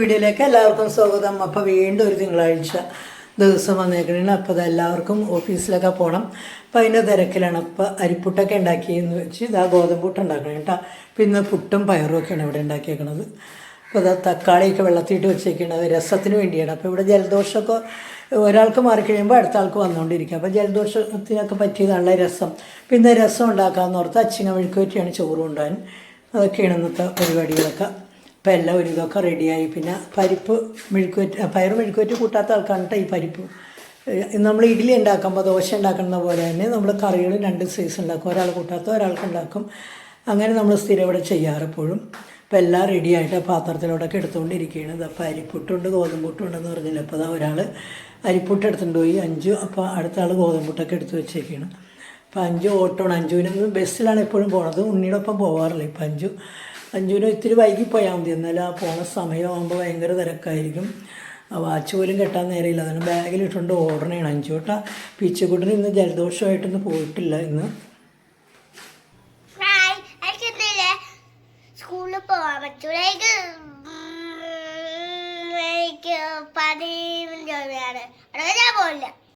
വീഡിയോയിലേക്ക് എല്ലാവർക്കും സ്വാഗതം. അപ്പോൾ വീണ്ടും ഒരു തിങ്കളാഴ്ച ദിവസം വന്നേക്കണേണ്. അപ്പോൾ അത് എല്ലാവർക്കും ഓഫീസിലൊക്കെ പോകണം അപ്പോൾ അതിന്റെ തിരക്കിലാണ്. അപ്പോൾ അരിപ്പുട്ടൊക്കെ ഉണ്ടാക്കിയെന്ന് വെച്ച് ഇതാ ഗോതമ്പുട്ട് ഉണ്ടാക്കണം കേട്ടോ ഇന്ന് പുട്ടും പയറും ഒക്കെയാണ് ഇവിടെ ഉണ്ടാക്കിയേക്കണത്. അപ്പോൾ ഇതാ തക്കാളിയൊക്കെ വെള്ളത്തിയിട്ട് വെച്ചേക്കണത് രസത്തിന് വേണ്ടിയാണ്. അപ്പോൾ ഇവിടെ ജലദോഷമൊക്കെ ഒരാൾക്ക് മാറിക്കഴിയുമ്പോൾ അടുത്ത ആൾക്ക് വന്നുകൊണ്ടിരിക്കുക അപ്പോൾ ജലദോഷത്തിനൊക്കെ പറ്റിയതാണല്ലോ രസം. പിന്നെ രസം ഉണ്ടാക്കാമെന്ന് ഓർത്ത് അച്ചിങ്ങ മെഴുക്കുവറ്റിയാണ് ചോറ് കൊണ്ടുപോകാൻ. അതൊക്കെയാണ് ഇന്നത്തെ പരിപാടികളൊക്കെ. ഇപ്പം എല്ലാം ഒരു ഇതൊക്കെ റെഡിയായി പിന്നെ പരിപ്പ് മെഴുക്കുവറ്റ് പയർ മെഴുക്കുവറ്റ് കൂട്ടാത്ത ആൾക്കാണ് ഈ പരിപ്പ്. നമ്മൾ ഇഡ്ഡലി ഉണ്ടാക്കുമ്പോൾ ദോശ ഉണ്ടാക്കുന്ന പോലെ തന്നെ നമ്മൾ കറികൾ രണ്ട് സൈസ് ഉണ്ടാക്കും. ഒരാൾ കൂട്ടാത്ത ഒരാൾക്ക് ഉണ്ടാക്കും. അങ്ങനെ നമ്മൾ സ്ഥിരം ഇവിടെ ചെയ്യാറ് എപ്പോഴും. അപ്പോൾ എല്ലാം റെഡിയായിട്ട് പാത്രത്തിലോടൊക്കെ എടുത്തുകൊണ്ടിരിക്കുകയാണ്. അപ്പോൾ അരിപ്പുട്ടുണ്ട് ഗോതമ്പുട്ടുണ്ടെന്ന് പറഞ്ഞില്ല? അപ്പോൾ അതാ ഒരാൾ അരിപ്പുട്ട് എടുത്തുകൊണ്ട് പോയി അഞ്ചു അപ്പോൾ അടുത്ത ആൾ ഗോതമ്പുട്ടൊക്കെ എടുത്ത് വെച്ചേക്കാണ്. അപ്പോൾ അഞ്ചു ഓട്ടോണ്. അഞ്ചുവിന് ബസ്സിലാണ് എപ്പോഴും പോണത്. ഒപ്പം പോകാറില്ല ഇപ്പം അഞ്ചു. അഞ്ചുവിന് ഇത്തിരി വൈകി പോയാൽ മതി. എന്നാലും ആ പോണ സമയമാകുമ്പോൾ ഭയങ്കര തിരക്കായിരിക്കും. ആ വാച്ച് പോലും കെട്ടാൻ നേരമില്ല. അതിന് ബാഗിലിട്ടുകൊണ്ട് ഓടണേണ് അഞ്ചു തൊട്ടാ പീച്ചക്കുട്ടിന് ഇന്ന് ജലദോഷമായിട്ടൊന്നും പോയിട്ടില്ല ഇന്ന്. പോവാൻ പറ്റൂല? എനിക്ക് ഉം, എനിക്ക് പതിനഞ്ച് രൂപയാണ്. അവിടെ ഞാൻ പോയില്ല